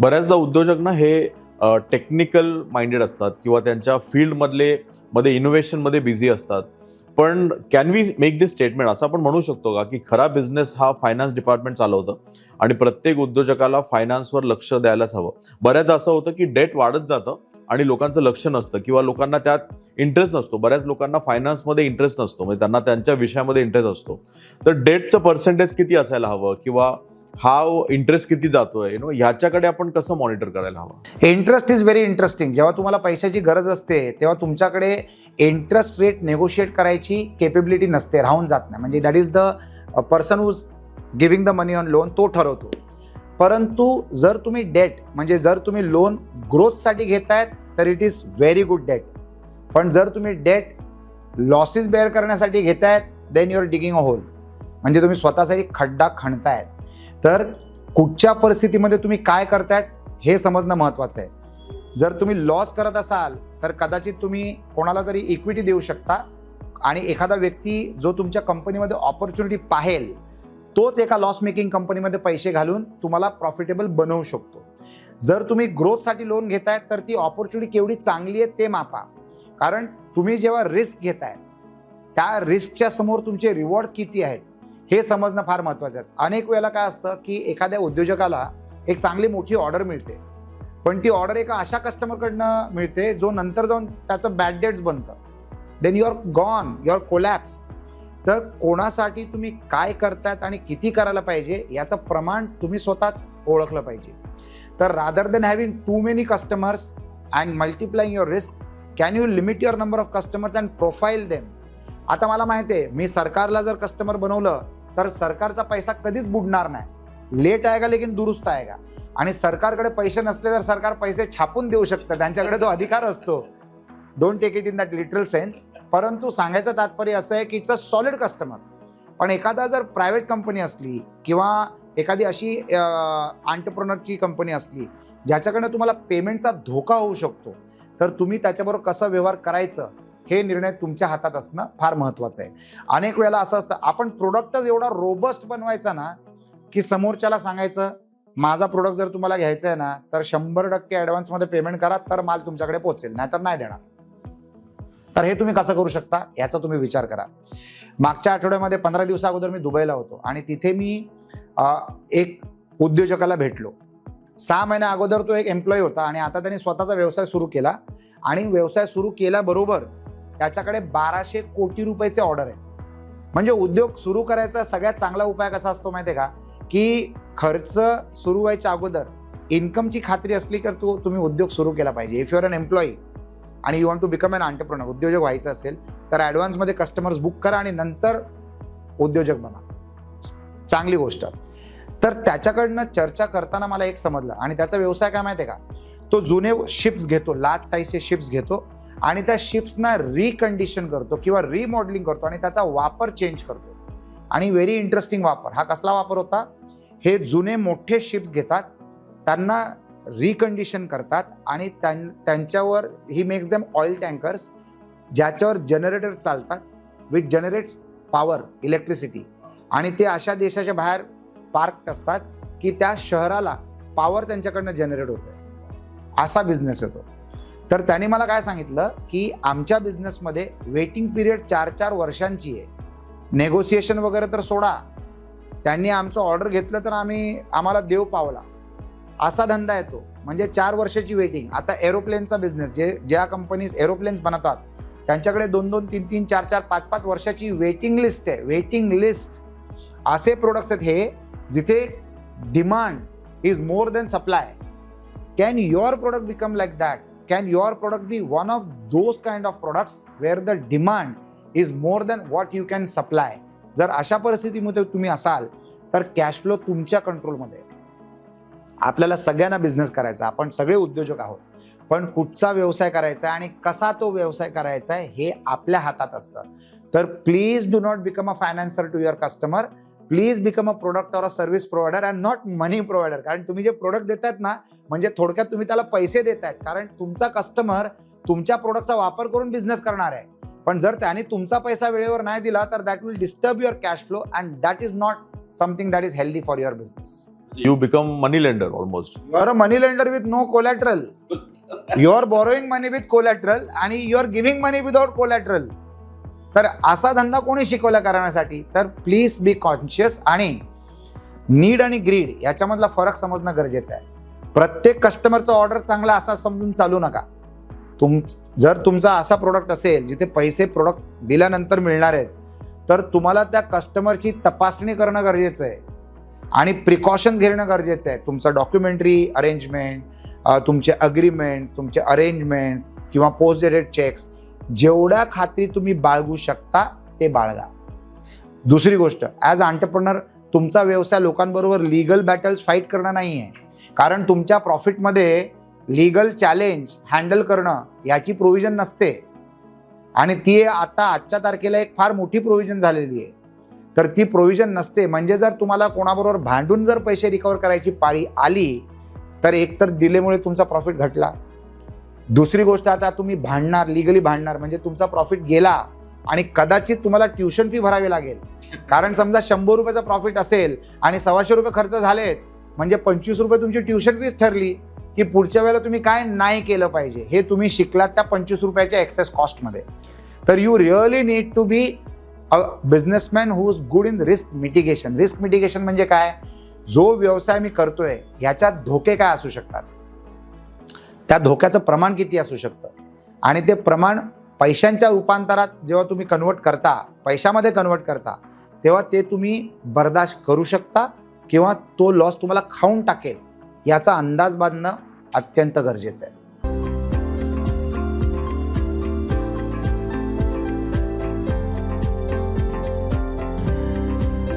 बऱ्याचदा उद्योजक ना हे टेक्निकल माइंडेड असतात किंवा त्यांच्या फील्डमधले मध्ये इनोव्हेशनमध्ये बिझी असतात. पण can we make this statement असं आपण म्हणू शकतो का की खरा बिझनेस हा फायनान्स डिपार्टमेंट चालवतं आणि प्रत्येक उद्योजकाला फायनान्सवर लक्ष द्यायलाच हवं. बऱ्याचदा असं होतं की डेट वाढत जातं आणि लोकांचं लक्ष नसतं किंवा लोकांना त्यात इंटरेस्ट नसतो. बऱ्याच लोकांना फायनान्समध्ये इंटरेस्ट नसतो. म्हणजे त्यांना त्यांच्या विषयामध्ये इंटरेस्ट असतो. तर डेटचं पर्सेंटेज किती असायला हवं? किंवा हा इंटरेस्ट किती जातोय? नो ह्याच्याकडे आपण कसं मॉनिटर करायला हवं? इंटरेस्ट इज व्हेरी इंटरेस्टिंग जेव्हा तुम्हाला पैशाची गरज असते तेव्हा तुमच्याकडे इंटरेस्ट रेट नेगोशिएट करायची केपेबिलिटी नसते राहून जात नाही. म्हणजे that is the person who's giving the money on loan तो ठरवतो. परंतु जर तुम्ही डेट म्हणजे जर तुम्ही लोन ग्रोथसाठी घेतायत तर it is very good debt पण जर तुम्ही डेट लॉसेस बेअर करण्यासाठी घेतायत then you're digging a hole म्हणजे तुम्ही स्वतःसाठी खड्डा खणतायत. तर कुठच्या परिस्थितीमध्ये तुम्ही काय करतायत हे समजणं महत्त्वाचं आहे. जर तुम्ही लॉस करत असाल तर कदाचित तुम्ही कोणाला तरी इक्विटी देऊ शकता आणि एखादा व्यक्ती जो तुमच्या कंपनीमध्ये ऑपॉर्च्युनिटी पाहेल तोच एका लॉस मेकिंग कंपनीमध्ये पैसे घालून तुम्हाला प्रॉफिटेबल बनवू शकतो. जर तुम्ही ग्रोथसाठी लोन घेताय तर ती ऑपॉर्च्युनिटी केवढी चांगली आहे ते मापा. कारण तुम्ही जेव्हा रिस्क घेताय त्या रिस्कच्या समोर तुमचे रिवॉर्ड्स किती आहेत हे समजणं फार महत्त्वाचं आहे. अनेक वेळेला काय असतं की एखाद्या उद्योजकाला एक चांगली मोठी ऑर्डर मिळते. पण ती ऑर्डर एका अशा कस्टमरकडनं मिळते जो नंतर जाऊन त्याचं बॅड डेट्स बनतं. Then you are gone you are collapse तर कोणासाठी तुम्ही काय करतात आणि किती करायला पाहिजे याचं प्रमाण तुम्ही स्वतःच ओळखलं पाहिजे. तर rather than having too many customers and multiplying your risk can you limit your number of customers and profile them आता मला माहिती आहे मी सरकारला जर कस्टमर बनवलं तर सरकारचा पैसा कधीच बुडणार नाही. लेट आहे का लेकिन दुरुस्त आहे का? आणि सरकारकडे पैसे नसले तर सरकार पैसे छापून देऊ शकतं. त्यांच्याकडे तो अधिकार असतो. Don't take it in that literal sense परंतु सांगायचं तात्पर्य असं आहे की इट्स अ सॉलिड कस्टमर पण एखादा जर प्रायव्हेट कंपनी असली किंवा एखादी अशी आंटरप्रनरची कंपनी असली ज्याच्याकडनं तुम्हाला पेमेंटचा धोका होऊ शकतो तर तुम्ही त्याच्याबरोबर कसं व्यवहार करायचं हे निर्णय तुमच्या हातात असणं फार महत्त्वाचं आहे. अनेक वेळेला असं असतं आपण प्रोडक्टच एवढा रोबस्ट बनवायचा ना की समोरच्याला सांगायचं माझा प्रोडक्ट जर तुम्हाला घ्यायचा आहे ना तर शंभर टक्के ॲडव्हान्समध्ये पेमेंट करा तर माल तुमच्याकडे पोहोचेल नाहीतर नाही देणार. तर हे तुम्ही कसं करू शकता याचा तुम्ही विचार करा. मागच्या आठवड्यामध्ये पंधरा दिवसा अगोदर मी दुबईला होतो आणि तिथे मी एक उद्योजकाला भेटलो. सहा महिन्या अगोदर तो एक एम्प्लॉई होता आणि आता त्याने स्वतःचा व्यवसाय सुरू केला आणि व्यवसाय सुरू केल्याबरोबर त्याच्याकडे बाराशे कोटी रुपयाचे ऑर्डर आहे म्हणजे उद्योग सुरू करायचा सगळ्यात चांगला उपाय कसा असतो माहिती आहे का? की खर्च सुरू व्हायच्या अगोदर इन्कमची खात्री असली तर तू तुम्ही उद्योग सुरू केला पाहिजे. इफ युअर अन एम्प्लॉई आणि you want to become an entrepreneur उद्योजक व्हायचं असेल तर ॲडव्हान्समध्ये कस्टमर्स बुक करा आणि नंतर उद्योजक बना. चांगली गोष्ट. तर त्याच्याकडनं चर्चा करताना मला एक समजलं. आणि त्याचा व्यवसाय काय माहिती आहे का? तो जुने शिप्स घेतो लार्ज साईजचे शिप्स घेतो. आणि त्या शिप्सना रिकंडिशन करतो किंवा रिमॉडेलिंग करतो आणि त्याचा वापर चेंज करतो. आणि व्हेरी इंटरेस्टिंग वापर. हा कसला वापर होता? हे जुने मोठे शिप्स घेतात त्यांना रिकंडिशन करतात आणि त्यां त्यांच्यावर he makes them oil tankers ज्याच्यावर जनरेटर चालतात विथ जनरेट्स पॉवर इलेक्ट्रिसिटी आणि ते अशा देशाच्या बाहेर पार्क असतात की त्या शहराला पॉवर त्यांच्याकडनं जनरेट होतं असा बिझनेस येतो तर त्याने मला काय सांगितलं की आमच्या बिझनेसमध्ये वेटिंग पिरियड चार चार वर्षांची आहे. नेगोसिएशन वगैरे तर सोडा. त्यांनी आमचं ऑर्डर घेतलं तर आम्ही आम्हाला देव पावला. असा धंदा येतो म्हणजे चार वर्षाची वेटिंग आता एरोप्लेनचा बिझनेस जे ज्या कंपनीज एरोप्लेन्स बनवतात त्यांच्याकडे दोन दोन तीन तीन चार चार पाच पाच वर्षाची वेटिंग लिस्ट आहे. वेटिंग लिस्ट असे प्रोडक्ट्स आहेत हे जिथे demand is more than supply can your product become like that can your product be one of those kind of products where the demand is more than what you can supply जर अशा परिस्थितीमध्ये तुम्ही असाल तर cash flow तुमच्या कंट्रोलमध्ये आपल्याला सगळ्यांना बिझनेस करायचा आपण सगळे उद्योजक आहोत. पण कुठचा व्यवसाय करायचा आहे आणि कसा तो व्यवसाय करायचा आहे हे आपल्या हातात असतं. तर please do not become a financer to your customer please become a product or a service provider and not money provider कारण तुम्ही जे प्रोडक्ट देतात ना म्हणजे थोडक्यात तुम्ही त्याला पैसे देत आहेत कारण तुमचा कस्टमर तुमच्या प्रोडक्टचा वापर करून बिझनेस करणार आहे. पण जर त्याने तुमचा पैसा वेळेवर नाही दिला तर that will disturb your cash flow and that is not something that is healthy for your business you become money lender almost you are a money lender with no collateral you are borrowing money with collateral आणि you are giving money without collateral तर असा धंदा कोणी शिकवला करण्यासाठी? तर please be conscious आणि need आणि ग्रीड याच्यामधला फरक समजणं गरजेचं आहे. प्रत्येक कस्टमरचा ऑर्डर चांगला असा समजून चालू नका. तुम जर तुमचा असा प्रोडक्ट असेल जिथे पैसे प्रोडक्ट दिल्यानंतर मिळणार आहेत तर तुम्हाला त्या कस्टमरची तपासणी करणं गरजेचं आहे. आणि प्रिकॉशन्स घेणं गरजेचं आहे. तुमचं डॉक्युमेंटरी अरेंजमेंट तुमचे अग्रीमेंट तुमचे अरेंजमेंट किंवा पोस्ट डेटेड चेक्स जेवढ्या खात्री तुम्ही बाळगू शकता ते बाळगा. दुसरी गोष्ट ॲज अ तुमचा व्यवसाय लोकांबरोबर लीगल बॅटल्स फाईट करणं नाही आहे कारण तुमच्या प्रॉफिटमध्ये लिगल चॅलेंज हँडल करणं याची प्रोव्हिजन नसते. आणि ती आता आजच्या तारखेला एक फार मोठी प्रोव्हिजन झालेली आहे. तर ती प्रोव्हिजन नसते. म्हणजे जर तुम्हाला कोणाबरोबर भांडून जर पैसे रिकवर करायची पाळी आली तर एकतर दिलेमुळे तुमचा प्रॉफिट घटला. दुसरी गोष्ट आता तुम्ही भांडणार लिगली भांडणार म्हणजे तुमचा प्रॉफिट गेला आणि कदाचित तुम्हाला ट्युशन फी भरावी लागेल. कारण समजा शंभर रुपयाचा प्रॉफिट असेल आणि सव्वाशे रुपये खर्च झालेत म्हणजे पंचवीस रुपये तुमची ट्युशन फीस ठरली की पुढच्या वेळेला तुम्ही काय नाही केलं पाहिजे हे तुम्ही शिकलात त्या पंचवीस रुपयाच्या एक्सेस कॉस्टमध्ये तर you really need to be a businessman who is good in risk mitigation risk mitigation म्हणजे काय? जो व्यवसाय मी करतोय ह्याच्यात धोके काय असू शकतात? त्या धोक्याचं प्रमाण किती असू शकतं? आणि ते प्रमाण पैशांच्या रूपांतरात जेव्हा तुम्ही कन्वर्ट करता पैशामध्ये कन्वर्ट करता तेव्हा ते तुम्ही बर्दाश्त करू शकता किंवा तो लॉस तुम्हाला खाऊन टाकेल याचा अंदाज बांधणं अत्यंत गरजेचं आहे.